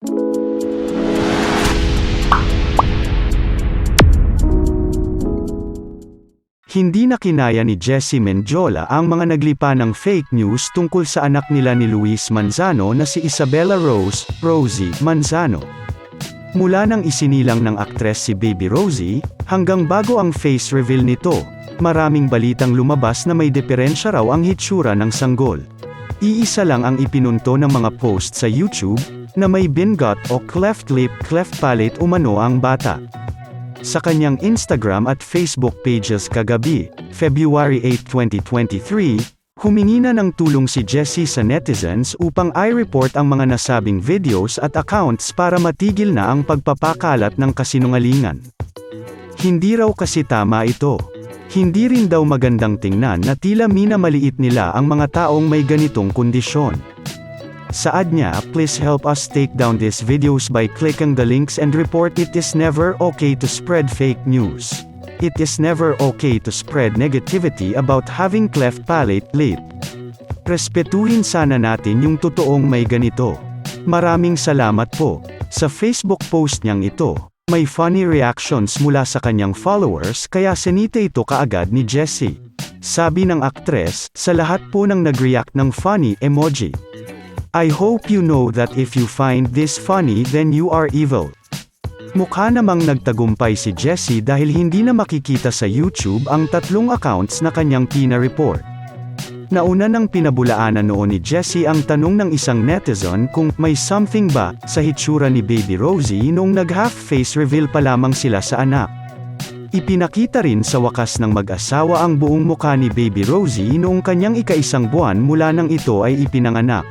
Hindi na kinaya ni Jessie Mendiola ang mga naglipa ng fake news tungkol sa anak nila ni Luis Manzano na si Isabella Rose, Rosie, Manzano. Mula nang isinilang ng aktres si Baby Rosie, hanggang bago ang face reveal nito, maraming balitang lumabas na may diferensya raw ang hitsura ng sanggol. Iisa lang ang ipinunto ng mga post sa YouTube, na may bingot o cleft lip cleft palate umano ang bata. Sa kanyang Instagram at Facebook pages kagabi, February 8, 2023, humingi na ng tulong si Jessie sa netizens upang i-report ang mga nasabing videos at accounts para matigil na ang pagpapakalat ng kasinungalingan. Hindi raw kasi tama ito. Hindi rin daw magandang tingnan na tila minamaliit nila ang mga taong may ganitong kondisyon. Saad niya, please help us take down these videos by clicking the links and report it is never okay to spread fake news. It is never okay to spread negativity about having cleft palate lip. Respetuhin sana natin yung totoong may ganito. Maraming salamat po. Sa Facebook post niyang ito, may funny reactions mula sa kanyang followers kaya sinita ito kaagad ni Jessie. Sabi ng aktres, sa lahat po ng nag-react ng funny emoji. I hope you know that if you find this funny then you are evil. Mukha namang nagtagumpay si Jessie dahil hindi na makikita sa YouTube ang tatlong accounts na kanyang pina-report. Nauna nang pinabulaanan noon ni Jessie ang tanong ng isang netizen kung may something ba sa hitsura ni Baby Rosie noong nag-half face reveal pa lamang sila sa anak. Ipinakita rin sa wakas ng mag-asawa ang buong mukha ni Baby Rosie noong kanyang ika-isang buwan mula nang ito ay ipinanganak.